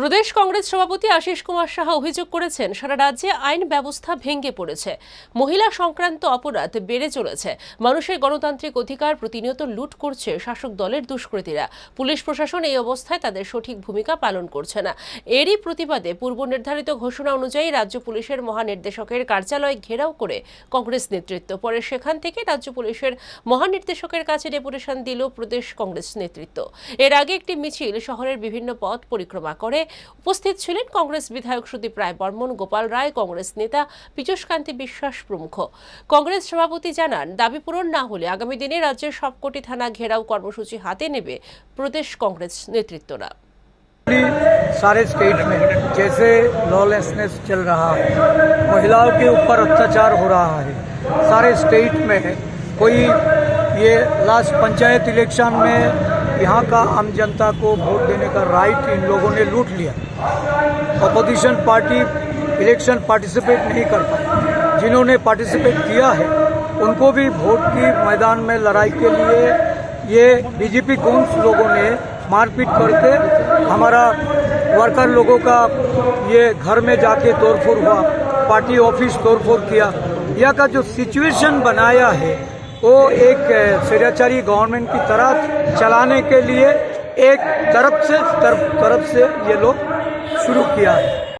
প্রদেশ কংগ্রেস সভাপতি আশিস কুমার সাহা অভিযোগ করেছেন, সারা রাজ্যে আইন ব্যবস্থা ভেঙে পড়েছে। মহিলা সংক্রান্ত অপরাধ বেড়ে চলেছে। মানুষের গণতান্ত্রিক অধিকার প্রতিনিয়ত লুট করছে শাসক দলের দুষ্কৃতীরা। পুলিশ প্রশাসন এই অবস্থায় তাদের সঠিক ভূমিকা পালন করছে না। এরই প্রতিবাদে পূর্ব নির্ধারিত ঘোষণা অনুযায়ী রাজ্য পুলিশের মহানির্দেশকের কার্যালয় ঘেরাও করে কংগ্রেস নেতৃত্ব। পরে সেখান থেকে রাজ্য পুলিশের মহানির্দেশকের কাছে ডেপুটেশন দিল প্রদেশ কংগ্রেস নেতৃত্ব। এর আগে একটি মিছিল শহরের বিভিন্ন পথ পরিক্রমা করে উপস্থিত ছিলেন কংগ্রেস বিধায়ক সুদীপ রায় বর্মন গোপাল রায় কংগ্রেস নেতা পীযূষকান্তি বিশ্বাস প্রমুখ কংগ্রেস সভাপতি জানান দাবি পূরণ না হলে আগামী দিনে রাজ্যের সবকটি থানা ঘেরাও কর্মসূচি হাতে নেবে প্রদেশ কংগ্রেস নেতৃত্বরা सारे स्टेट में जैसे लॉलेसनेस चल रहा है महिलाओं के ऊपर अत्याचार हो रहा है सारे स्टेट में कोई ये लास्ट पंचायत इलेक्शन में यहाँ का आम जनता को वोट देने का राइट इन लोगों ने लूट लिया। अपोजिशन पार्टी इलेक्शन पार्टिसिपेट नहीं कर पाई जिन्होंने पार्टिसिपेट किया है, उनको भी वोट की मैदान में लड़ाई के लिए ये बीजेपी गुंस लोगों ने मारपीट करके हमारा वर्कर लोगों का ये घर में जाके तोड़फोड़ हुआ पार्टी ऑफ़िस तोड़फोड़ किया। यह का जो सिचुएशन बनाया है वो एक स्वेच्छाचारी गवर्नमेंट की तरह चलाने के लिए एक तरफ़ से तरफ़ तरफ़ से ये लोग शुरू किया है।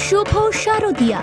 शुभ शारदिया।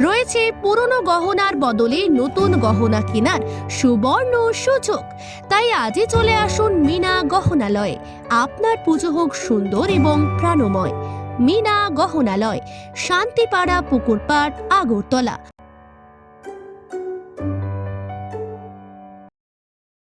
রয়েছে পুরনো গহনার বদলে নতুন গহনা কেনার সুবর্ণ সুযোগ। তাই আজই চলে আসুন মিনা গহনালয়ে। আপনার পুজো হোক সুন্দর এবং প্রাণময়। মিনা গহনালয়, শান্তিপাড়া পুকুরপাট আগরতলা।